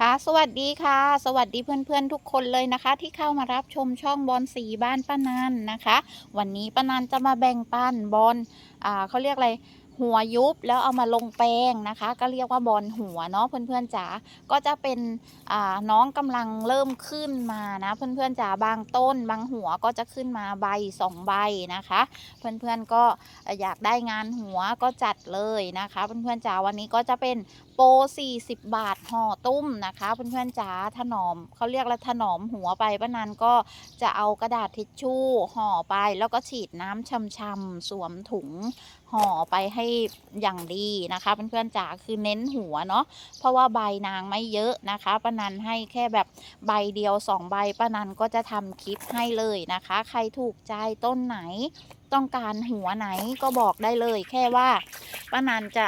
ค่ะ สวัสดีค่ะ สวัสดีเพื่อนๆทุกคนเลยนะคะ ที่เข้ามารับชมช่องบอลสีบ้านป้านันนะคะ วันนี้ป้านันจะมาแบ่งปันบอลอ่าเขาเรียกอะไรหัวยุบแล้วเอามาลงแป้งนะคะ ก็เรียกว่าบอลหัวเนาะเพื่อนๆจ๋าก็จะเป็นน้องกำลังเริ่มขึ้นมานะเพื่อนๆจ๋าบางต้น บางหัวก็จะขึ้นมาใบสองใบนะคะ เพื่อนๆก็อยากได้งานหัวก็จัดเลยนะคะ เพื่อนๆจ๋าวันนี้ก็จะเป็น ปร40 บาทห่อตุ้มนะคะ เพื่อนๆจ๋าถนอมเขาเรียกแล้วถนอมหัวไปป้านันก็จะเอากระดาษทิชชู่ห่อไป แล้วก็ฉีดน้ำช่ำๆสวมถุงห่อไปให้อย่างดีนะคะเพื่อนๆจ๋าคือเน้นหัวเนาะเพราะว่าใบนางไม่เยอะนะคะป้านันให้แค่แบบใบเดียวสองใบป้านันก็จะทำคลิปให้เลยนะคะ ใครถูกใจต้นไหน ต้องการหัวไหนก็บอกได้เลย แค่ว่าป้านันจะ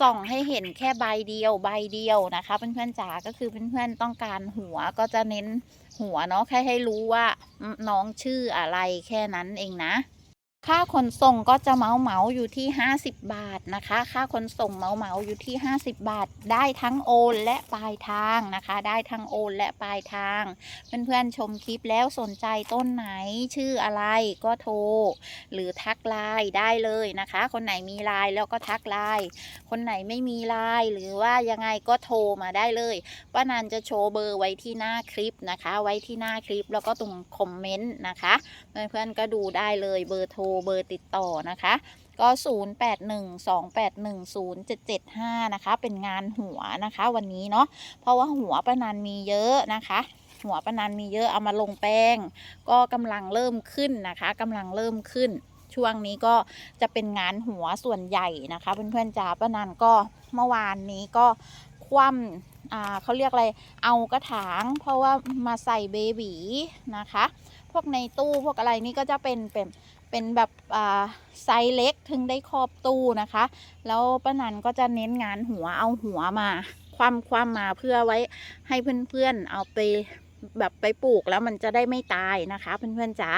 ส่องให้เห็นแค่ใบเดียวใบเดียวนะคะเพื่อนๆจ๋าก็คือเพื่อนๆต้องการหัวก็จะเน้นหัวเนาะแค่ให้รู้ว่าน้องชื่ออะไรแค่นั้นเองนะ ค่าขนส่งก็จะเหมาเหมาอยู่ที่ 50 บาทนะคะ ค่าขนส่งเหมาเหมาอยู่ที่ 50 บาท ได้ทั้งโอนและปลายทางนะคะ ได้ทั้งโอนและปลายทาง เพื่อนๆชมคลิปแล้วสนใจต้นไหนชื่ออะไรก็โทร หรือทักไลน์ได้เลยนะคะ คนไหนมีไลน์แล้วก็ทักไลน์คนไหนไม่มีไลน์หรือว่ายังไงก็โทรมาได้เลยป้านันจะโชว์เบอร์ไว้ที่หน้าคลิปนะคะ ไว้ที่หน้าคลิปแล้วก็ตรงคอมเมนต์นะคะเพื่อนๆก็ดูได้เลยเบอร์โทรเบอร์ติดต่อนะคะ ก็ 0812810775 นะคะ เป็นงานหัวนะคะวันนี้เนาะเพราะว่าหัวประนันมีเยอะนะคะหัวปะนันมีเยอะเอามาลงแป้ง ก็กำลังเริ่มขึ้นนะคะกำลังเริ่มขึ้น ช่วงนี้ก็จะเป็นงานหัวส่วนใหญ่นะคะเพื่อนๆจ๋าปะนันก็เมื่อวานนี้ก็คว่ำเขาเรียกอะไรเอากระถาง เพราะว่ามาใส่เบบีนะคะ พวกในตู้พวกอะไรนี่ก็จะเป็นเป็น เป็นแบบไซส์เล็กถึงได้ครอบตู้นะคะ แล้วป้านันก็จะเน้นงานหัวเอาหัวมาคว่ำคว่ำมาเพื่อไว้ให้เพื่อนๆเอาไปแบบไปปลูกแล้วมันจะได้ไม่ตายนะคะ เพื่อนๆจ๋า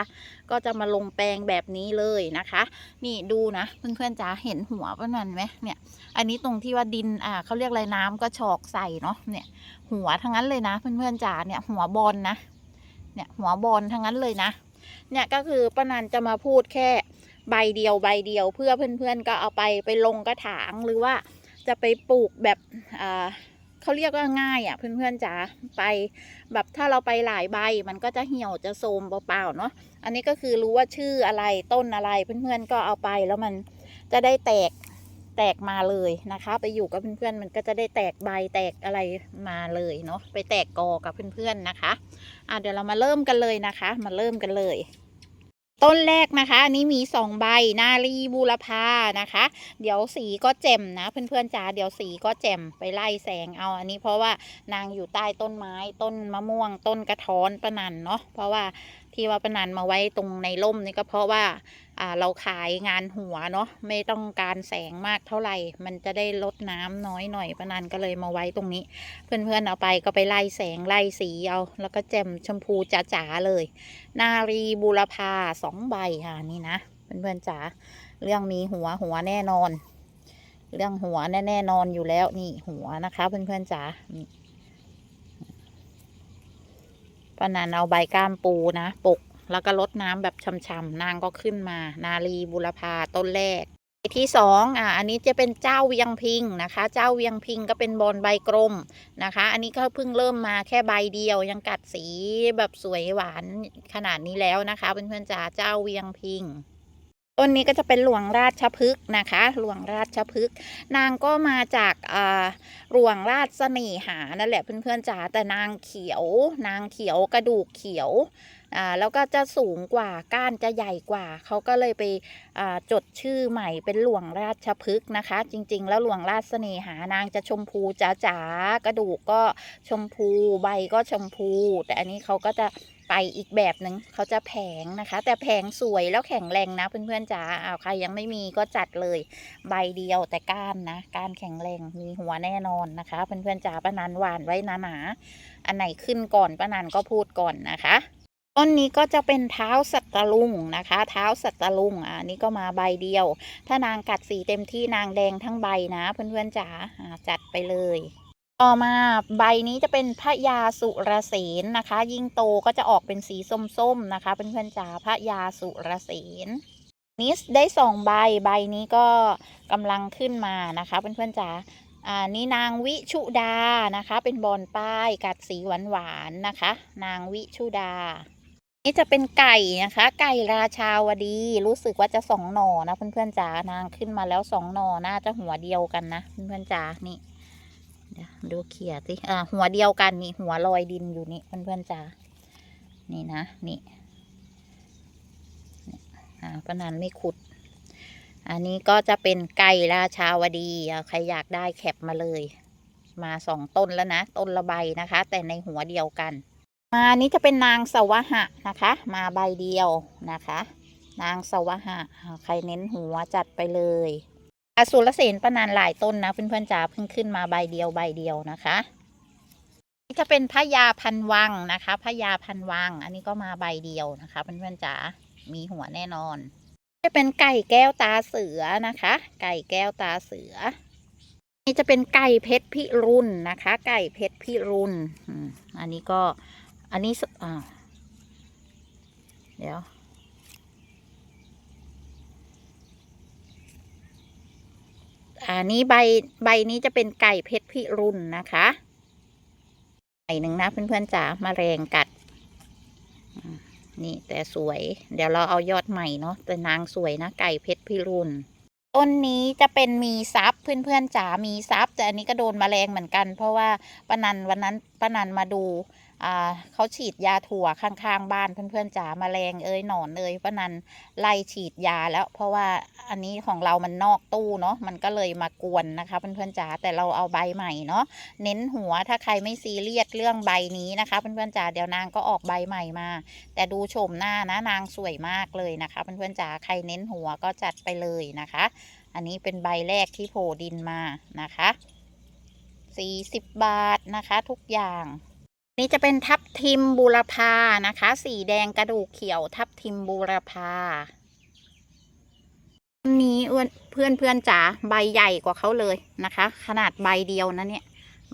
ก็จะมาลงแปลงแบบนี้เลยนะคะ นี่ดูนะเพื่อนๆจ๋าเห็นหัวป้านันไหมเนี่ย อันนี้ตรงที่ว่าดินอ่าเขาเรียกอะไรน้ำก็ชอกใส่เนาะเนี่ย หัวทั้งนั้นเลยนะ เพื่อนๆจ๋าเนี่ยหัวบอลนะเนี่ยหัวบอลทั้งนั้นเลยนะ เนี่ยก็คือป้านันจะมาพูดแค่ใบเดียวใบเดียว เพื่อเพื่อนๆก็เอาไปไปลงกระถางหรือว่าจะไปปลูกแบบเขาเรียกว่าง่ายอะ่ะเพื่อนๆจ๋าไปแบบถ้าเราไปหลายใบมันก็จะเหี่ยวจะโทมเปล่าๆเนาะอันนี้ก็คือรู้ว่าชื่ออะไรต้นอะไรเพื่อนๆก็เอาไปแล้วมันจะได้แตก แตกมาเลยนะคะ ไปอยู่กับเพื่อนๆมันก็จะได้แตกใบแตกอะไรมาเลยเนาะไปแตกกอกับเพื่อนๆนะคะอะเดี๋ยวเรามาเริ่มกันเลยนะคะ มาเริ่มกันเลย ต้นแรกนะคะอันนี้มีสองใบนาลีบูรพานะคะ เดี๋ยวสีก็แจ่มนะ เพื่อนๆจ๋าเดี๋ยวสีก็แจ่มไปไล่แสงเอาอันนี้เพราะว่านางอยู่ใต้ต้นไม้ต้นมะม่วง ต้นกระท้อนประนันเนาะเพราะว่า ที่ว่าประนันมาไว้ตรงในร่มนี่ก็เพราะว่าเราขายงานหัวเนาะไม่ต้องการแสงมากเท่าไหร่ มันจะได้ลดน้ำน้อยหน่อยประนันก็เลยมาไว้ตรงนี้ เพื่อนๆเอาไปก็ไปไล่แสงไล่สีเอาแล้วก็แจ่มชมพูจ๋าๆเลย นารีบูรพาสองใบค่ะนี่นะเพื่อนๆจ๋าเรื่องมีหัวหัวแน่นอน เรื่องหัวแน่แน่ๆนอนอยู่แล้วนี่หัวนะคะ เพื่อนๆจ๋านี่ ปานันเอาใบก้ามปูนะปกแล้วก็ลดน้ำแบบช่ำๆนางก็ขึ้นมา นารีบุรพาต้นแรกที่สองอะอันนี้จะเป็นเจ้าเวียงพิงนะคะ เจ้าเวียงพิงก็เป็นบอลใบกลมนะคะ อันนี้ก็เพิ่งเริ่มมาแค่ใบเดียวยังกัดสีแบบสวยหวานขนาดนี้แล้วนะคะเพื่อนๆจ๋าเจ้าเวียงพิง ต้นนี้ก็จะเป็นหลวงราชพฤกษ์นะคะ หลวงราชพฤกษ์นางก็มาจากอ่าหลวงราชเสน่หานั่นแหละเพื่อนๆจ๋าแต่นางเขียว นางเขียวกระดูกเขียวอ่าแล้วก็จะสูงกว่าก้านจะใหญ่กว่า เขาก็เลยไปจดชื่อใหม่เป็นหลวงราชพฤกษ์นะคะ จริง ๆ แล้วหลวงราชเสน่หานางจะชมพูจ๋าๆกระดูกก็ชมพูใบก็ชมพู แต่อันนี้เขาก็จะ ไปอีกแบบหนึ่งเขาจะแผงนะคะ แต่แผงสวยแล้วแข็งแรงนะ เพื่อนๆจ๋าอ้าวใครยังไม่มีก็จัดเลย ใบเดียวแต่ก้านนะก้านแข็งแรงมีหัวแน่นอนนะคะ เพื่อนๆจ๋าป้านันหวานไว้หนาๆอันไหนขึ้นก่อนป้านันก็พูดก่อนนะคะต้นนี้ก็จะเป็นเท้าสัตลุงนะคะ เท้าสัตลุงอ่านี่ก็มาใบเดียว ถ้านางกัดสีเต็มที่นางแดงทั้งใบนะ เพื่อนๆจ๋าจัดไปเลย ต่อมาใบนี้จะเป็นพระยาสุรเสนนะคะ ยิ่งโตก็จะออกเป็นสีส้มๆนะคะเพื่อนๆจ๋าพระยาสุรเสนนี้ได้สองใบใบนี้ก็กำลังขึ้นมานะคะเพื่อนๆจ๋าอ่านี่นางวิชุดานะคะ เป็นบอนป้ายกัดสีหวานๆนะคะ นางวิชุดา นี่จะเป็นไก่นะคะ ไก่ราชาวดีรู้สึกว่าจะสองหน่อนะเพื่อนๆจ๋านางขึ้นมาแล้วสองหน่อน่าจะหัวเดียวกันนะเพื่อนๆจ๋านี่ เดี๋ยวดูเขียสิอ่าหัวเดียวกันนี่หัวลอยดินอยู่นี่เพื่อนๆจ๋านี่นะนี่อ่าปนันไม่ขุด อันนี้ก็จะเป็นไก่ราชาวดีใครอยากได้แคปมาเลย มาสองต้นแล้วนะ ต้นละใบนะคะ แต่ในหัวเดียวกัน มานี้จะเป็นนางสวะหะนะคะ มาใบเดียวนะคะ นางสวะหะใครเน้นหัวจัดไปเลย อสุรเสนประนานหลายต้นนะเพื่อนๆจ๋าเพิ่งขึ้นมาใบเดียวใบเดียวนะคะนี่จะเป็นพระยาพันวังนะคะพระยาพันวัง อันนี้ก็มาใบเดียวนะคะเพื่อนๆจ๋ามีหัวแน่นอน จะเป็นไก่แก้วตาเสือนะคะ ไก่แก้วตาเสือ นี่จะเป็นไก่เพชรพิรุณนะคะ ไก่เพชรพิรุณอันนี้ก็อันนี้อ่าเดี๋ยว อันนี้ใบใบนี้จะเป็นไก่เพชรพิรุณนะคะไก่หนึ่งนะเพื่อนๆจ๋ามาแรงกัด นี่แต่สวย เดี๋ยวเราเอายอดใหม่เนาะแต่นางสวยนะไก่เพชรพิรุณต้นนี้จะเป็นมีซับเพื่อนๆจ๋ามีซับแต่อันนี้ก็โดนมแมลงเหมือนกัน เพราะว่าป้านันวันนั้นป้านันมาดู เขาฉีดยาถั่วข้างๆบ้านเพื่อนๆจ๋าแมลงเอ้ยหนอนเอ้ยป้านันไล่ฉีดยาแล้ว เพราะว่าอันนี้ของเรามันนอกตู้เนาะมันก็เลยมากวนนะคะเพื่อนๆจ๋าแต่เราเอาใบใหม่เนาะเน้นหัวถ้าใครไม่ซีเรียสเรื่องใบนี้นะคะเพื่อนๆจ๋าเดี๋ยวนางก็ออกใบใหม่มา แต่ดูโฉมหน้านะนางสวยมากเลยนะคะเพื่อนๆจ๋าใครเน้นหัวก็จัดไปเลยนะคะ อันนี้เป็นใบแรกที่โผล่ดินมานะคะ40 บาทนะคะทุกอย่าง นี่จะเป็นทับทิมบูรพานะคะ สีแดงกระดูกเขียวทับทิมบูรพาอันนี้อ้วนเพื่อนเพื่อนจ๋าใบใหญ่กว่าเขาเลยนะคะ ขนาดใบเดียวนะเนี่ย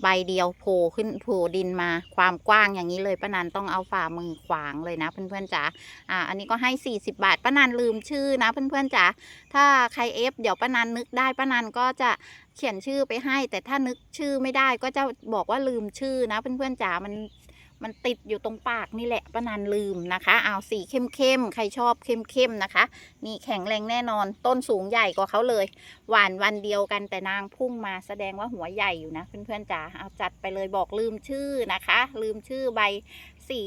ใบเดียวโผล่ขึ้นโผล่ดินมาความกว้างอย่างนี้เลยป้านันต้องเอาฝ่ามือขวางเลยนะเพื่อนๆจ๋าอ่า อันนี้ก็ให้ 40 บาทป้านันลืมชื่อนะเพื่อนๆจ๋าถ้าใครเอฟเดี๋ยวป้านันนึกได้ป้านันก็จะ เขียนชื่อไปให้ แต่ถ้านึกชื่อไม่ได้ก็จะบอกว่าลืมชื่อนะ เพื่อนๆจ๋ามันมันติดอยู่ตรงปากนี่แหละป้านันลืมนะคะเอาสีเข้มๆใครชอบเข้มๆนะคะ นี่แข็งแรงแน่นอนต้นสูงใหญ่กว่าเขาเลย หวานวันเดียวกันแต่นางพุ่งมาแสดงว่าหัวใหญ่อยู่นะเพื่อนๆจ๋าเอาจัดไปเลยบอกลืมชื่อนะคะ ลืมชื่อใบสี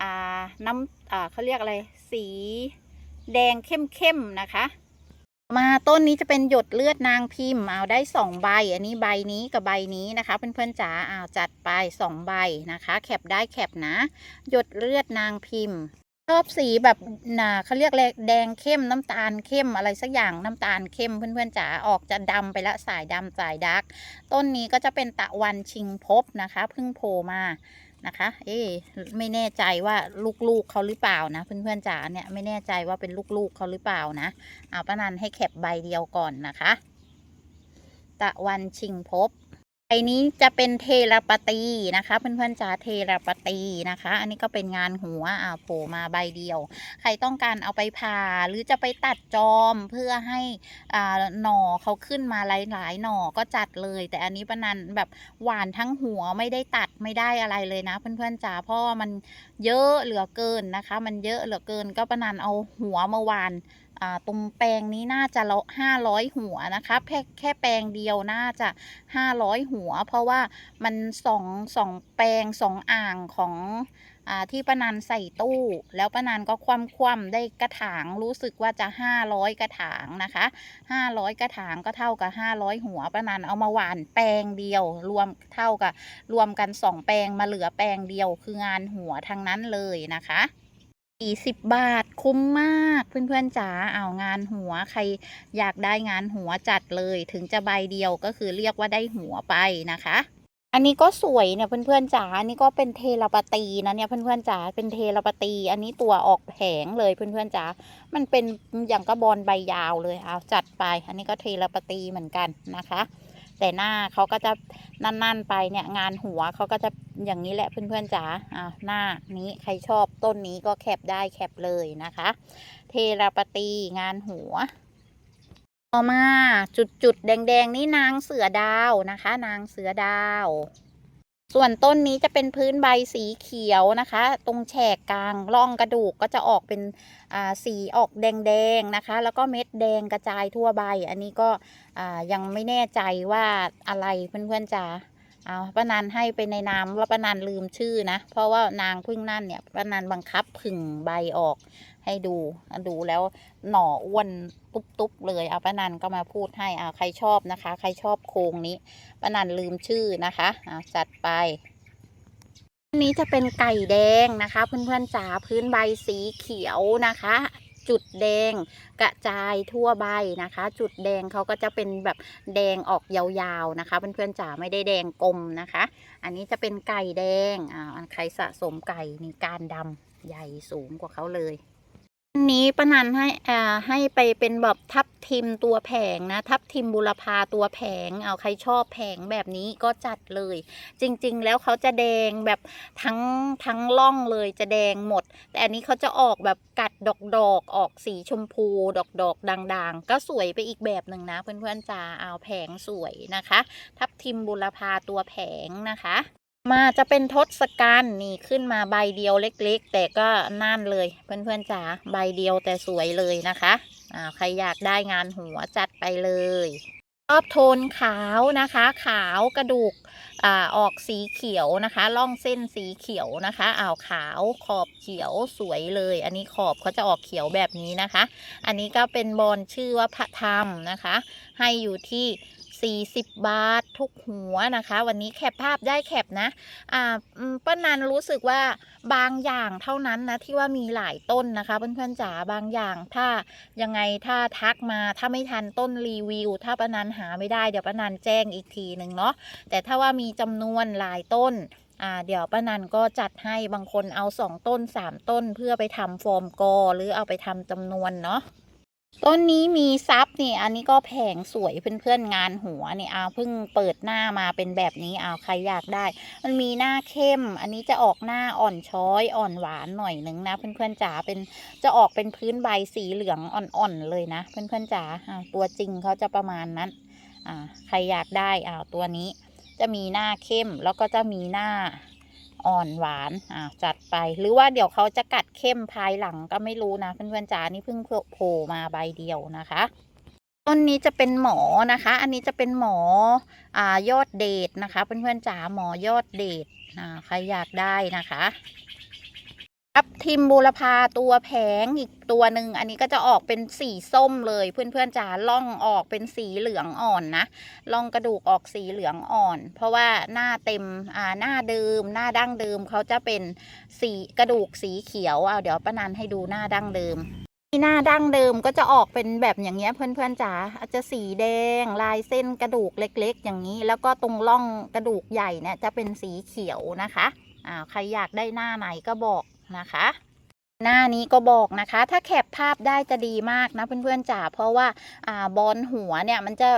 อ่าน้ำอ่าเขาเรียกอะไร สีแดงเข้มๆนะคะ มาต้นนี้จะเป็นหยดเลือดนางพิมพ์เอาได้สองใบ อันนี้ใบนี้กับใบนี้นะคะเพื่อนๆจ๋าเอาจัดไปสองใบนะคะ แคปได้แคปนะ หยดเลือดนางพิมพ์ชอบสีแบบน่ะเขาเรียกแดงเข้มน้ำตาลเข้มอะไรสักอย่างน้ำตาลเข้มเพื่อนๆจ๋าออกจะดำไปละสายดำสายดัก ต้นนี้ก็จะเป็นตะวันชิงภพนะคะเพิ่งโผล่มา นะคะ เอ๊ไม่แน่ใจว่าลูกๆเขาหรือเปล่านะเพื่อนๆจ๋าเนี่ยไม่แน่ใจว่าเป็นลูกๆเขาหรือเปล่านะ เอาป้านันให้แคบใบเดียวก่อนนะคะ ตะวันชิงพบ ใบนี้จะเป็นเทราปตีนะคะเพื่อนๆจ๋าเทราปตีนะคะ อันนี้ก็เป็นงานหัวอ่าโผล่มาใบเดียว ใครต้องการเอาไปผ่าหรือจะไปตัดจอมเพื่อให้อ่าหน่อเขาขึ้นมาหลายๆหน่อก็จัดเลย แต่อันนี้ปะนันแบบหวานทั้งหัวไม่ได้ตัดไม่ได้อะไรเลยนะเพื่อนๆจ๋าเพราะว่ามันเยอะเหลือเกินนะคะ มันเยอะเหลือเกินก็ปะนันเอาหัวมื่อวาน ตรงแปลงนี้น่าจะละห้าร้อยหัวนะคะแค่แค่แปลงเดียวน่าจะห้าร้อยหัว เพราะว่ามันสองสองแปลงสองอ่างของอที่ป้านันใส่ตู้ แล้วป้านันก็คว่ำคว่ำได้กระถางรู้สึกว่าจะห้าร้อยกระถางนะคะห้าร้อยกระถางก็เท่ากับห้าร้อยหัวป้านันเอามาหว่านแปลงเดียว รวมเท่ากับรวมกันสองแปลงมาเหลือแปลงเดียวคืองานหัวทั้งนั้นเลยนะคะ 40 บาท คุ้มมากเพื่อนๆจ๋าเอางานหัวใครอยากได้งานหัวจัดเลย ถึงจะใบเดียวก็คือเรียกว่าได้หัวไปนะคะ อันนี้ก็สวยเนี่ยเพื่อนๆจ๋าอันนี้ก็เป็นเทราปตีนะเนี่ยเพื่อนๆจ๋าเป็นเทราปตี อันนี้ตัวออกแผงเลยเพื่อนๆจ๋ามันเป็นอย่างกระบอลใบยาวเลยเอาจัดไป อันนี้ก็เทราปตีเหมือนกันนะคะ แต่หน้าเขาก็จะนั่นๆไปเนี่ยงานหัวเขาก็จะอย่างนี้แหละเพื่อนๆจ๋าอ่าหน้านี้ใครชอบต้นนี้ก็แคปได้แคปเลยนะคะ เทราปตีงานหัวต่อมาจุดจุดๆแดงๆนี่นางเสือดาวนะคะ นางเสือดาว ส่วนต้นนี้จะเป็นพื้นใบสีเขียวนะคะ ตรงแฉกกลางร่องกระดูกก็จะออกเป็นสีออกแดงๆนะคะ แล้วก็เม็ดแดงกระจายทั่วใบ อันนี้ก็ ยังไม่แน่ใจว่าอะไรเพื่อนๆจ๋าเอาป้านันให้ไปในนามว่าป้านันลืมชื่อนะ เพราะว่านางพึ่งนั่นเนี่ยป้านันบังคับผึ่งใบออกให้ดูดูแล้วหน่ออ้วนตุ๊บๆเลยเอาป้านันก็มาพูดให้เอาใครชอบนะคะ ใครชอบโครงนี้ป้านันลืมชื่อนะคะอ่าจัดไปอันนี้จะเป็นไก่แดงนะคะ เพื่อนๆจ๋าพื้นใบสีเขียวนะคะ จุดแดงกระจายทั่วใบนะคะ จุดแดงเขาก็จะเป็นแบบแดงออกยาวๆนะคะเพื่อนๆจ๋าไม่ได้แดงกลมนะคะ อันนี้จะเป็นไก่แดงอ่าใครสะสมไก่นี่การดำใหญ่สูงกว่าเขาเลย อันนี้ป้านันให้อ่าให้ไปเป็นแบบทับทิมตัวแผงนะ ทับทิมบุรพาตัวแผง เอาใครชอบแผงแบบนี้ก็จัดเลย จริง ๆ แล้วเขาจะแดงแบบทั้งทั้งล่องเลยจะแดงหมด แต่อันนี้เขาจะออกแบบกัดดอกดอกออกสีชมพู ดอกดอกด่างๆ ก็สวยไปอีกแบบหนึ่งนะ เพื่อนๆจ๋าเอาแผงสวยนะคะ ทับทิมบุรพาตัวแผงนะคะ มาจะเป็นทศกัณฐ์นี่ขึ้นมาใบเดียวเล็ก ๆ แต่ก็น่านเลยเพื่อนๆจ๋าใบเดียวแต่สวยเลยนะคะอ่าใครอยากได้งานหัวจัดไปเลยชอบโทนขาวนะคะ ขาวกระดูกอ่าออกสีเขียวนะคะล่องเส้นสีเขียวนะคะอ่าวขาวขอบเขียวสวยเลย อันนี้ขอบเขาจะออกเขียวแบบนี้นะคะ อันนี้ก็เป็นบอลชื่อว่าพระธรรมนะคะ ให้อยู่ที่ 40 บาท ทุกหัวนะคะ วันนี้แคปภาพได้แคปนะอ่าป้านันรู้สึกว่าบางอย่างเท่านั้นนะที่ว่ามีหลายต้นนะคะเพื่อนๆจ๋าบางอย่างถ้ายังไงถ้าทักมาถ้าไม่ทันต้นรีวิว ถ้าป้านันหาไม่ได้เดี๋ยวป้านันแจ้งอีกทีหนึ่งเนาะแต่ถ้าว่ามีจำนวนหลายต้นอ่าเดี๋ยวป้านันก็จัดให้บางคนเอาสองต้นสามต้นเพื่อไปทำฟอร์มกอ หรือเอาไปทำจำนวนเนาะ ต้นนี้มีซับนี่อันนี้ก็แผงสวยเพื่อนๆงานหัวนี่เอาเพิ่งเปิดหน้ามาเป็นแบบนี้เอาใครอยากได้ มันมีหน้าเข้ม อันนี้จะออกหน้าอ่อนช้อยอ่อนหวานหน่อยหนึงนะเพื่อนๆจ๋าเป็นจะออกเป็นพื้นใบสีเหลืองอ่อนๆเลยนะ เพื่อนๆจ๋าอ่าตัวจริงเขาจะประมาณนั้นอ่าใครอยากได้อ่าตัวนี้ จะมีหน้าเข้มแล้วก็จะมีหน้า อ่อนหวานอ่าจัดไปหรือว่าเดี๋ยวเขาจะกัดเข้มภายหลังก็ไม่รู้นะเพื่อนๆจ๋านี่เพิ่งโผล่มาใบเดียวนะคะต้นนี้จะเป็นหมอนะคะ อันนี้จะเป็นหมออ่ายอดเดชนะคะเพื่อนๆจ๋าหมอยอดเดชอ่าใครอยากได้นะคะ ทับทิมบูรพาตัวแผงอีกตัวหนึ่งอันนี้ก็จะออกเป็นสีส้มเลย เพื่อนๆจ๋าล่องออกเป็นสีเหลืองอ่อนนะล่องกระดูกออกสีเหลืองอ่อน เพราะว่าหน้าเต็มอ่าหน้าเดิม หน้าดั้งเดิมเขาจะเป็นสีกระดูกสีเขียวเอาเดี๋ยวป้านันให้ดูหน้าดั้งเดิมที่หน้าดั้งเดิมก็จะออกเป็นแบบอย่างเงี้ยเพื่อนๆจ๋าอาจจะสีแดง ลายเส้นกระดูกเล็ก ๆ อย่างนี้ แล้วก็ตรงร่องกระดูกใหญ่เนี่ยจะเป็นสีเขียวนะคะอ่าใครอยากได้หน้าไหนก็บอก นะคะ หน้านี้ก็บอกนะคะ ถ้าแคปภาพได้จะดีมากนะเพื่อนๆจ๋าเพราะว่าอ่าบอลหัวเนี่ยมันจะ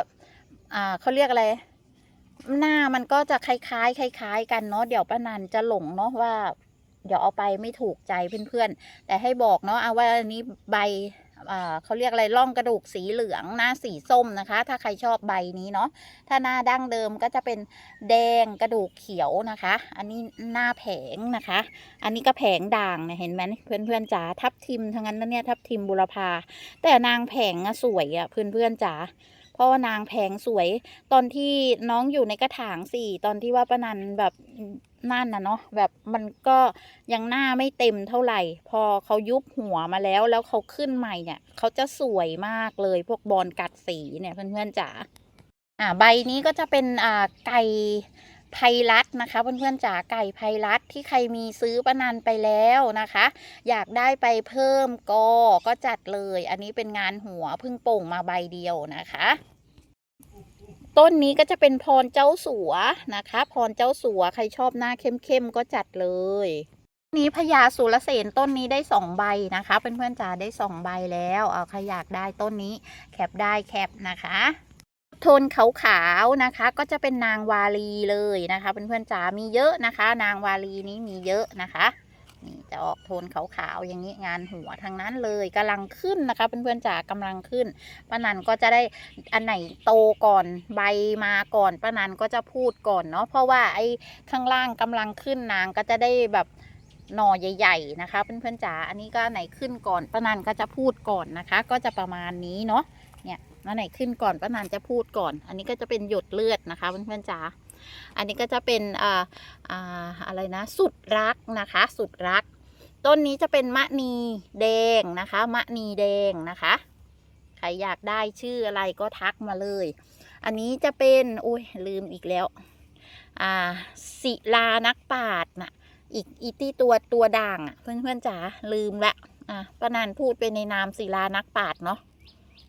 อ่าเขาเรียกอะไรหน้ามันก็จะคล้ายๆคล้าย ๆ กันเนาะเดี๋ยวป้านันจะหลงเนาะว่า เดี๋ยวเอาไปไม่ถูกใจเพื่อนๆ แต่ให้บอกเนาะเอาว่าอันนี้ใบ เขาเรียกอะไรร่องกระดูกสีเหลืองหน้าสีส้มนะคะ ถ้าใครชอบใบนี้เนาะถ้าหน้าดั้งเดิมก็จะเป็นแดงกระดูกเขียวนะคะ อันนี้หน้าแผงนะคะ อันนี้ก็แผงด่างเนี่ยเห็นไหมเพื่อนๆจ๋าทับทิมทั้งนั้นนะเนี่ยทับทิมบุรพาแต่นางแผงอะสวยอะเพื่อนๆจ๋า เพราะว่านางแผงสวย ตอนที่น้องอยู่ในกระถางสี่ตอนที่ว่าป้านันแบบนั่นนะเนาะแบบมันก็ยังหน้าไม่เต็มเท่าไหร่ พอเขายุบหัวมาแล้วแล้วเขาขึ้นใหม่เนี่ยเขาจะสวยมากเลยพวกบอลกัดสีเนี่ยเพื่อนๆจ๋าอ่าใบนี้ก็จะเป็นอ่าไก่ ไพรัตนะคะเพื่อนๆจ๋าไก่ไพรัตที่ใครมีซื้อป้านันไปแล้วนะคะ อยากได้ไปเพิ่มก็ก็จัดเลย อันนี้เป็นงานหัวพิ่งโป่งมาใบเดียวนะคะ ต้นนี้ก็จะเป็นพรเจ้าสัวนะคะ พรเจ้าสัวใครชอบหน้าเข้มๆก็จัดเลยนี้พญาสุรเสนต้นนี้ได้สองใบนะคะเพื่อนๆจ๋าได้สองใบแล้วเอาใครอยากได้ต้นนี้แคปได้แคปนะคะ โทนขาวๆนะคะ ก็จะเป็นนางวาลีเลยนะคะเพื่อนๆจ๋ามีเยอะนะคะ นางวาลีนี้มีเยอะนะคะนี่จะออกโทนขาวๆอย่างนี้งานหัวทั้งนั้นเลยกำลังขึ้นนะคะเพื่อนๆจ๋ากำลังขึ้นป้านันก็จะได้อันไหนโตก่อนใบมาก่อนป้านันก็จะพูดก่อนเนาะเพราะว่าไอ้ข้างล่างกำลังขึ้นนางก็จะได้แบบหน่อใหญ่ ๆ นะคะเพื่อนๆจ๋าอันนี้ก็ไหนขึ้นก่อนป้านันก็จะพูดก่อนนะคะ ก็จะประมาณนี้เนาะเนี่ย อันไหนขึ้นก่อนป้านานจะพูดก่อน อันนี้ก็จะเป็นหยดเลือดนะคะเพื่อนๆจ๋าอันนี้ก็จะเป็นอ่าอ่าอะไรนะ สุดรักนะคะ สุดรัก ต้นนี้จะเป็นมะนีแดงนะคะมะนีแดงนะคะ ใครอยากได้ชื่ออะไรก็ทักมาเลย อันนี้จะเป็นอุ้ยลืมอีกแล้วอ่าศิลานักปาดน่ะอีกอีที่ตัวตัวด่างอะเพื่อนๆจ๋าลืมละอะป้านานพูดไปในนามศิลานักปาดเนาะ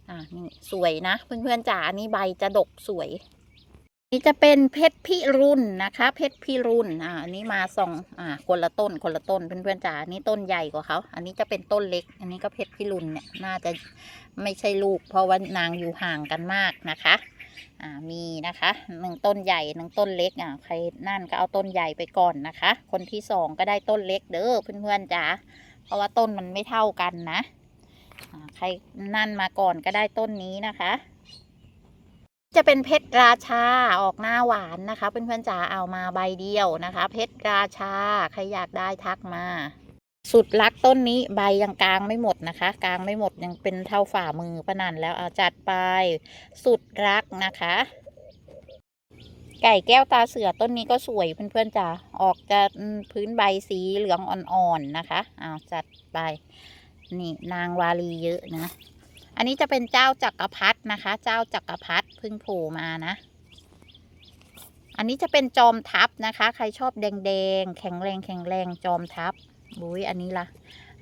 อ่านี่สวยนะ เพื่อนๆจ๋าอันนี้ใบจะดกสวย นี่จะเป็นเพชรพิรุณนะคะ เพชรพิรุณอ่าอันนี้มาสองอ่าคนละต้นคนละต้นเพื่อนๆจ๋าอันนี้ต้นใหญ่กว่าเขาอันนี้จะเป็นต้นเล็ก อันนี้ก็เพชรพิรุณเนี่ยน่าจะไม่ใช่ลูก เพราะว่านางอยู่ห่างกันมากนะคะอ่ามีนะคะหนึ่งต้นใหญ่หนึ่งต้นเล็กอ่าใครนั่นก็เอาต้นใหญ่ไปก่อนนะคะ คนที่สองก็ได้ต้นเล็กเด้อเพื่อนๆจ๋าเพราะว่าต้นมันไม่เท่ากันนะ ใครนั่นมาก่อนก็ได้ต้นนี้นะคะ จะเป็นเพชรราชาออกหน้าหวานนะคะเพื่อนๆจ๋าเอามาใบเดียวนะคะ เพชรราชาใครอยากได้ทักมา สุดรักต้นนี้ใบยังกลางไม่หมดนะคะ กลางไม่หมดยังเป็นเท่าฝ่ามือประนันแล้วเอาจัดไป สุดรักนะคะไก่แก้วตาเสือต้นนี้ก็สวยเพื่อนๆจ๋าออกจะพื้นใบสีเหลืองอ่อนๆนะคะเอาจัดไป นี่นางวาลีเยอะนะ อันนี้จะเป็นเจ้าจักรพรรดินะคะ เจ้าจักรพรรดิพิ่งโผล่มานะ อันนี้จะเป็นจอมทัพนะคะ ใครชอบแดงๆแข็งแรงแข็งแรงจอมทัพบุ้ยอันนี้ละ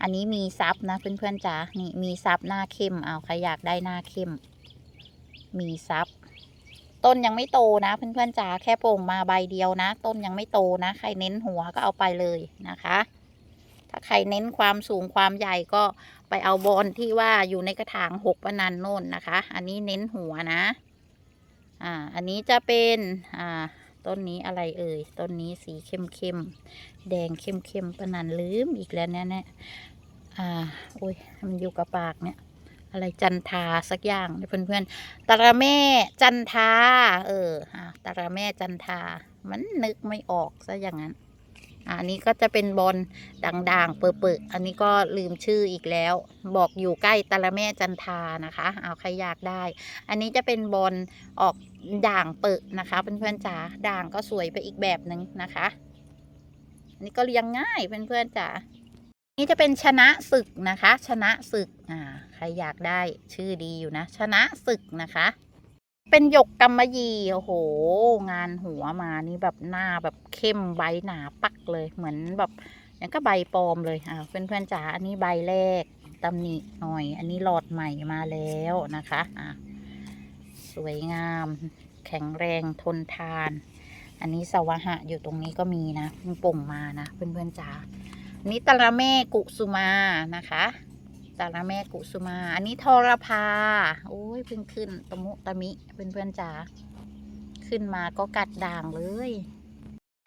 อันนี้มีซับนะเพื่อนๆจ๋านี่มีซับหน้าเข้มเอาใครอยากได้หน้าเข้ม มีซับต้นยังไม่โตนะเพื่อนๆจ๋าแค่โป่งมาใบเดียวนะ ต้นยังไม่โตนะ ใครเน้นหัวก็เอาไปเลยนะคะ ถ้าใครเน้นความสูงความใหญ่ก็ไปเอาบอลที่ว่าอยู่ในกระถางหกปะนันโน่นนะคะ อันนี้เน้นหัวนะ อ่า อันนี้จะเป็นอ่าต้นนี้อะไรเอ่ย ต้นนี้สีเข้มเข้มแดงเข้มเข้มปะนันลืมอีกแล้วเนี่ยเนี่ยอ่าโอ้ยมันอยู่กับปากเนี่ย อะไรจันทาสักอย่างเพื่อนเพื่อนๆตาระแม่จันทา เอออ่าตาระแม่จันทา มันนึกไม่ออกซะอย่างนั้น อันนี้ก็จะเป็นบอลด่างๆ เปิดๆอันนี้ก็ลืมชื่ออีกแล้ว บอกอยู่ใกล้ตะละแม่จันทานะคะ เอาใครอยากได้ อันนี้จะเป็นบอลออกด่างเปิดนะคะเพื่อนๆจ๋าด่างก็สวยไปอีกแบบหนึ่งนะคะอันนี้ก็เลี้ยงง่ายเพื่อนๆจ๋านี่จะเป็นชนะศึกนะคะ ชนะศึกอ่าใครอยากได้ชื่อดีอยู่นะ ชนะศึกนะคะ เป็นหยกกำมะยี่โอ้โห งานหัวมานี่แบบหน้าแบบเข้มใบหนาปักเลย เหมือนแบบอย่างก็ใบปลอมเลยอ่าเพื่อนๆจ๋าอันนี้ใบแรกตำหนิหน่อย อันนี้หลอดใหม่มาแล้วนะคะอ่าสวยงาม แข็งแรงทนทาน อันนี้สวะหะอยู่ตรงนี้ก็มีนะเพิ่งป่งมานะเพื่อนๆจ๋าอันนี้ตะละแม่กุสุมานะคะ ตาละแม่กุสุมา อันนี้ทรพา โอ้ยเพิ่งขึ้นตะมุตะมิเพื่อนๆจ๋า ขึ้นมาก็กัดด่างเลย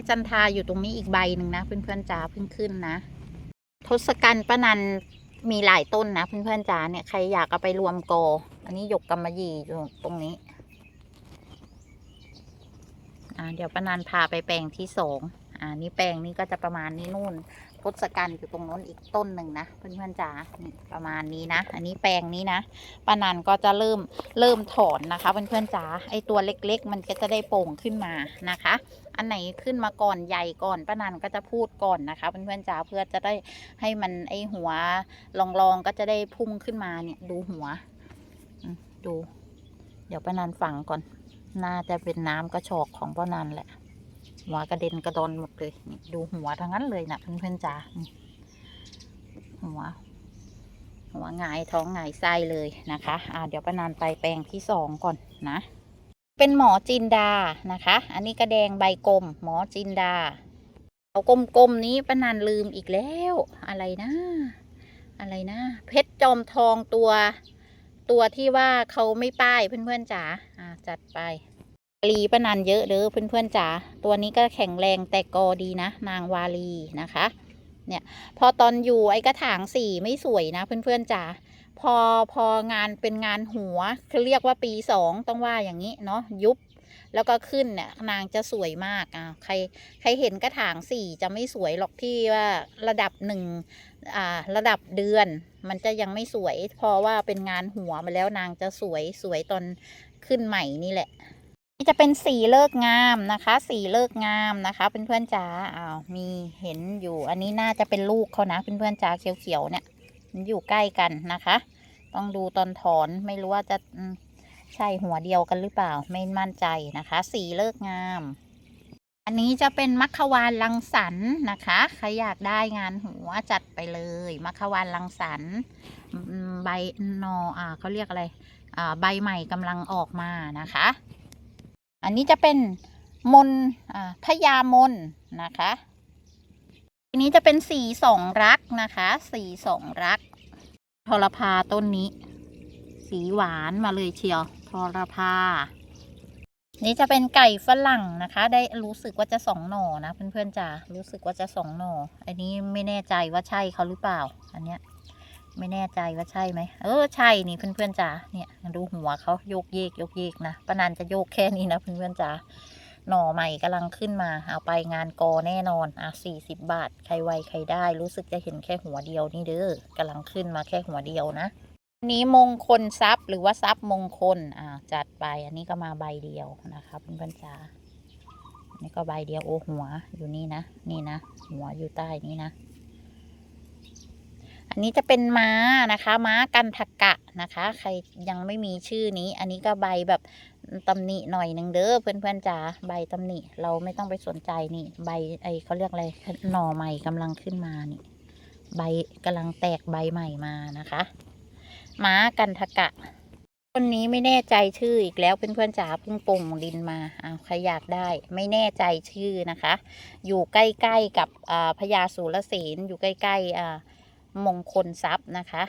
จันทาอยู่ตรงนี้อีกใบหนึ่งนะเพื่อนๆจ๋าเพิ่งขึ้นนะ ทศกัณฐ์ปะนันมีหลายต้นนะเพื่อนๆจ๋าเนี่ยใครอยากเอาไปรวมกอ อันนี้หยกกำมะหยี่อยู่ตรงนี้ อ่าเดี๋ยวปะนันพาไปแปลงที่สอง อ่านี่แปลงนี้ก็จะประมาณนี้นู่น ทศกัณฐ์อยู่ตรงโน้นอีกต้นหนึ่งนะเพื่อนๆจ๋าประมาณนี้นะ อันนี้แปลงนี้นะป้านันก็จะเริ่มเริ่มถอนนะคะเพื่อนๆจ๋าไอตัวเล็ก ๆ มันก็จะได้โป่งขึ้นมานะคะ อันไหนขึ้นมาก่อนใหญ่ก่อนป้านันก็จะพูดก่อนนะคะเพื่อนๆจ๋าเพื่อจะได้ให้มันไอหัวลองๆก็จะได้พุ่งขึ้นมาเนี่ยดูหัวดู เดี๋ยวป้านันฝังก่อน น่าจะเป็นน้ำกระชอกของป้านันแหละ หัวกระเด็นกระดอนหมดเลยนี่ดูหัวทั้งนั้นเลยนะเพื่อนๆจ๋าหัว หัวงายท้องงายไส้เลยนะคะอ่าเดี๋ยวป้านานไปแปลงที่สองก่อนนะ เป็นหมอจินดานะคะ อันนี้กระแดงใบกลม หมอจินดาเอากลมๆนี้ป้านานลืมอีกแล้ว อะไรนะอะไรนะเพชรจอมทองตัว ตัวที่ว่าเขาไม่ป้ายเพื่อนๆจ๋าอ่าจัดไป ลีปนันเยอะเด้อเพื่อนๆจ๋าตัวนี้ก็แข็งแรงแต่กอดีนะ นางวาลีนะคะ เนี่ย พอตอนอยู่ไอ้กระถางสีไม่สวยนะ เพื่อนๆจ๋าพอพองานเป็นงานหัวเขาเรียกว่าปีสองต้องว่าอย่างนี้เนาะยุบ แล้วก็ขึ้นเนี่ยนางจะสวยมากอ่าใครใครเห็นกระถางสี่จะไม่สวยหรอกที่ว่าระดับหนึ่งอ่าระดับเดือน มันจะยังไม่สวย เพราะว่าเป็นงานหัวมาแล้วนางจะสวยสวยตอนขึ้นใหม่นี่แหละ นี่จะเป็นสีเลิกงามนะคะ สีเลิกงามนะคะเพื่อนๆจ๋าอ้าวมีเห็นอยู่ อันนี้น่าจะเป็นลูกเขานะเพื่อนๆจ๋าเขียวๆเนี่ย มันอยู่ใกล้กันนะคะ ต้องดูตอนถอนไม่รู้ว่าจะใช่หัวเดียวกันหรือเปล่า ไม่มั่นใจนะคะ สีเลิกงาม อันนี้จะเป็นมัคควานลังสรรนะคะใครอยากได้งานหัวจัดไปเลยมัคควานลังสรรใบนออ่าเขาเรียกอะไรอ่าใบใหม่กำลังออกมานะคะ อันนี้จะเป็นมนพญามนนะคะอันนี้จะเป็นสีสองรักนะคะ สีสองรัก ทรพาต้นนี้ สีหวานมาเลยเชียว ทรพา นี่จะเป็นไก่ฝรั่งนะคะ ได้รู้สึกว่าจะสองหน่อนะเพื่อนๆจ๋ารู้สึกว่าจะสองหน่อ อันนี้ไม่แน่ใจว่าใช่เขาหรือเปล่า อันเนี้ย ไม่แน่ใจว่าใช่ไหมเออใช่นี่เพื่อนๆจ๋าเนี่ยดูหัวเขาโยกเยกโยกเยกนะปานันจะโยกแค่นี้นะเพื่อนๆจ๋าหน่อใหม่กำลังขึ้นมา เอาไปงานกอแน่นอนอะสี่สิบบาท ใครไวใครได้ รู้สึกจะเห็นแค่หัวเดียวนี่เด้อกำลังขึ้นมาแค่หัวเดียวนะอันนี้มงคลทรัพย์หรือว่าทรัพย์มงคลอ่าจัดไปอันนี้ก็มาใบเดียวนะคะเพื่อนๆจ๋าอันนี่ก็ใบเดียวโอหัวอยู่นี่นะ นี่นะ หัวอยู่ใต้นี้นะ อันนี้จะเป็นม้านะคะ ม้ากันทกะนะคะ ใครยังไม่มีชื่อนี้ อันนี้ก็ใบแบบตำหนิหน่อยหนึ่งเด้อเพื่อนๆจ๋าใบตำหนิเราไม่ต้องไปสนใจนี่ ใบไอเขาเรียกอะไรหน่อใหม่กำลังขึ้นมานี่ ใบกำลังแตกใบใหม่มานะคะ ม้ากันทกะต้นนี้ไม่แน่ใจชื่ออีกแล้วเพื่อนๆจ๋าเพิ่งปลงดินมาอ้าวใครอยากได้ ไม่แน่ใจชื่อนะคะ อยู่ใกล้ๆกับอ่าพญาสุรเสนอยู่ใกล้ๆอ่า มงคลทรัพย์นะคะ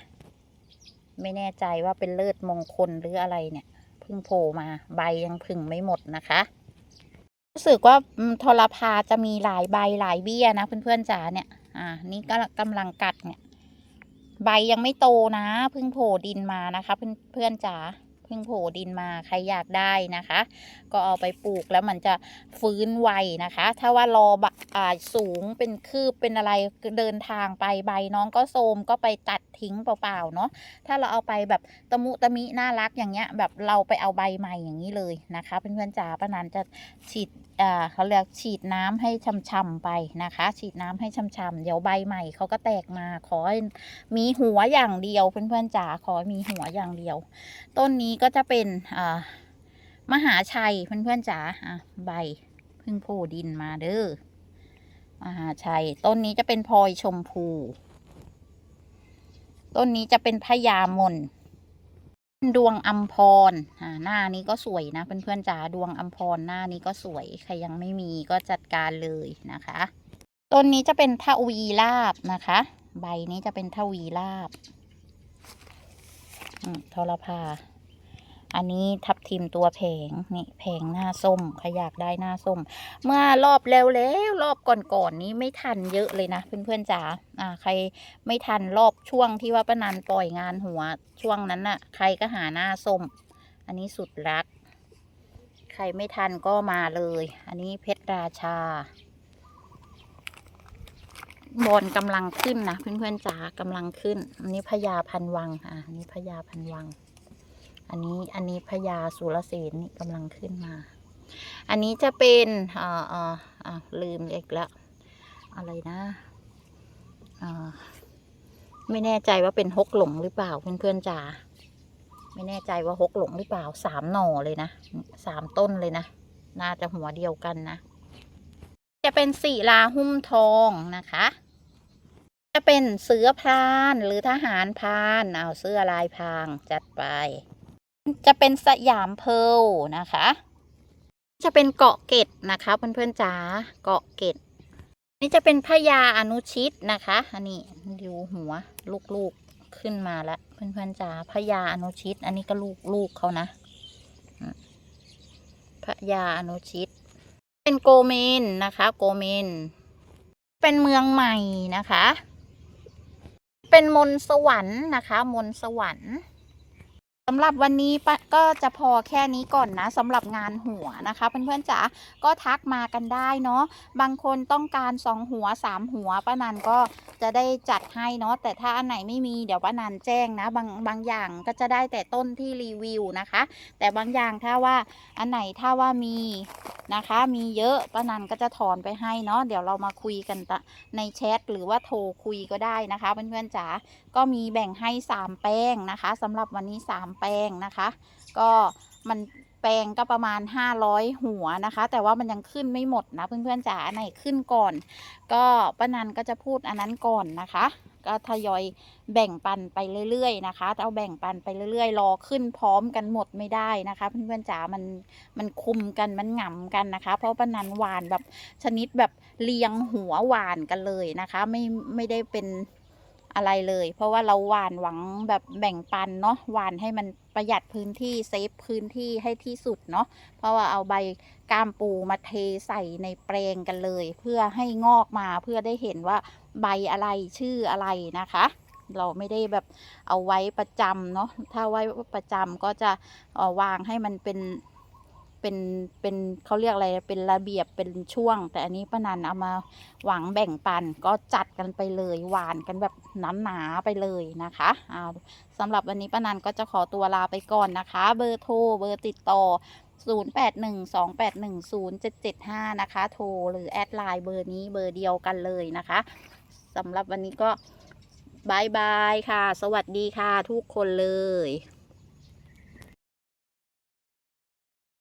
ไม่แน่ใจว่าเป็นเลิศมงคลหรืออะไรเนี่ยเพิ่งโผล่มาใบยังพึ่งไม่หมดนะคะรู้สึกว่าทรพาจะมีหลายใบหลายเบี้ยนะเพื่อนๆจ๋าเนี่ย อ่า นี่ก็กำลังกัดเนี่ย ใบยังไม่โตนะเพิ่งโผล่ดินมานะคะ เพื่อนๆจ๋า เพิ่งโผล่ดินมาใครอยากได้นะคะ ก็เอาไปปลูกแล้วมันจะฟื้นไวนะคะ ถ้าว่ารอบะอ่าสูงเป็นคืบเป็นอะไรเดินทางไปใบน้องก็โทรมก็ไปตัดทิ้งเปล่าๆเนาะถ้าเราเอาไปแบบตะมุตะมิน่ารักอย่างเงี้ยแบบเราไปเอาใบใหม่อย่างนี้เลยนะคะเพื่อนๆจ๋าป้านันจะฉีด เขาเรียกฉีดน้ำให้ช่ำๆไปนะคะ ฉีดน้ำให้ช่ำๆเดี๋ยวใบใหม่เขาก็แตกมาขอให้มีหัวอย่างเดียวเพื่อนๆจ๋าขอให้มีหัวอย่างเดียว ต้นนี้ก็จะเป็นมหาชัยเพื่อนๆจ๋าอะใบพึ่งโผล่ดินมาเด้อมหาชัย ต้นนี้จะเป็นพลอยชมพู ต้นนี้จะเป็นพญามน ดวงอัมพรอ่าหน้านี้ก็สวยนะเพื่อนๆจ๋าดวงอัมพรหน้านี้ก็สวยใครยังไม่มีก็จัดการเลยนะคะต้นนี้จะเป็นทวีลาบนะคะ ใบนี้จะเป็นทวีลาบอืมทรพา อันนี้ทับทิมตัวแผงนี่แผงหน้าส้มใครอยากได้หน้าส้ม เมื่อรอบแล้วแล้วรอบก่อนๆนนี้ไม่ทันเยอะเลยนะเพื่อนๆจ๋าอ่า ใครไม่ทันรอบช่วงที่ว่าป้านันปล่อยงานหัวช่วงนั้นน่ะ ใครก็หาหน้าส้ม อันนี้สุดรัก ใครไม่ทันก็มาเลย อันนี้เพชรราชาบอลกำลังขึ้นนะเพื่อนๆจ๋ากำลังขึ้น อันนี้พญาพันวังอะอันนี้พญาพันวัง อันนี้อันนี้พญาสุรเสนนี่กำลังขึ้นมา อันนี้จะเป็นอ่าอ่าอ่าลืมอีกแล้วอะไรนะอ่าไม่แน่ใจว่าเป็นฮกหลงหรือเปล่าเพื่อนๆจ๋าไม่แน่ใจว่าฮกหลงหรือเปล่าสามหน่อเลยนะสามต้นเลยนะ น่าจะหัวเดียวกันนะ จะเป็นสีลาหุ้มทองนะคะ จะเป็นเสือพรานหรือทหารพรานเอาเสื้อลายพรางจัดไป จะเป็นสยามเพร์ลนะคะ จะเป็นเกาะเกตนะคะเพื่อนๆจ๋าเกาะเกตนี่จะเป็นพญาอนุชิตนะคะ อันนี้ดูหัวลูกๆขึ้นมาแล้วเพื่อนๆจ๋าพญาอนุชิต อันนี้ก็ลูกลูกเขานะอืมพญาอนุชิต เป็นโกเมนนะคะ โกเมน เป็นเมืองใหม่นะคะ เป็นมนสวรรค์นะคะ มนสวรรค์ สำหรับวันนี้ปะก็จะพอแค่นี้ก่อนนะสำหรับงานหัวนะคะเพื่อนๆจ๋าก็ทักมากันได้เนาะบางคนต้องการสองหัวสามหัวป้านันก็จะได้จัดให้เนาะแต่ถ้าอันไหนไม่มีเดี๋ยวป้านันแจ้งนะบางบางอย่างก็จะได้แต่ต้นที่รีวิวนะคะ แต่บางอย่างถ้าว่าอันไหนถ้าว่ามี นะคะ มีเยอะป้านันก็จะถอนไปให้เนาะเดี๋ยวเรามาคุยกันในแชทหรือว่าโทรคุยก็ได้นะคะเพื่อนๆจ๋าก็มีแบ่งให้ 3 แป้งนะคะสำหรับวันนี้ 3 แป้งนะคะ ก็มันแปลงก็ประมาณ 500 หัวนะคะ แต่ว่ามันยังขึ้นไม่หมดนะเพื่อนๆจ๋าไหนขึ้นก่อน ก็ป้านันก็จะพูดอันนั้นก่อนนะคะ ก็ทยอยแบ่งปันไปเรื่อยๆนะคะเอาแบ่งปันไปเรื่อยๆ รอขึ้นพร้อมกันหมดไม่ได้นะคะเพื่อนๆจ๋ามันมันคุมกันมันหง่ำกันนะคะ เพราะป้านันหวานแบบชนิดแบบเรียงหัวหวานกันเลยนะคะ ไม่ไม่ได้เป็นอะไรเลย เพราะว่าเราหวานหวังแบบแบ่งปันเนาะหวานให้มันประหยัดพื้นที่เซฟพื้นที่ให้ที่สุดเนาะเพราะว่าเอาใบก้ามปูมาเทใส่ในแปลงกันเลย เพื่อให้งอกมาเพื่อได้เห็นว่า ใบอะไรชื่ออะไรนะคะ เราไม่ได้แบบเอาไว้ประจำเนาะถ้าไว้ประจำก็จะวางให้มันเป็นเป็นเป็นเขาเรียกอะไรเป็นระเบียบเป็นช่วง แต่อันนี้ป้านันเอามาหวังแบ่งปันก็จัดกันไปเลยหวานกันแบบหนาๆไปเลยนะคะเอาสำหรับวันนี้ป้านันก็จะขอตัวลาไปก่อนนะคะ เบอร์โทรเบอร์ติดต่อ 0812810775 นะคะ โทรหรือแอดไลน์เบอร์นี้เบอร์เดียวกันเลยนะคะ สำหรับวันนี้ก็บายบายค่ะ สวัสดีค่ะทุกคนเลย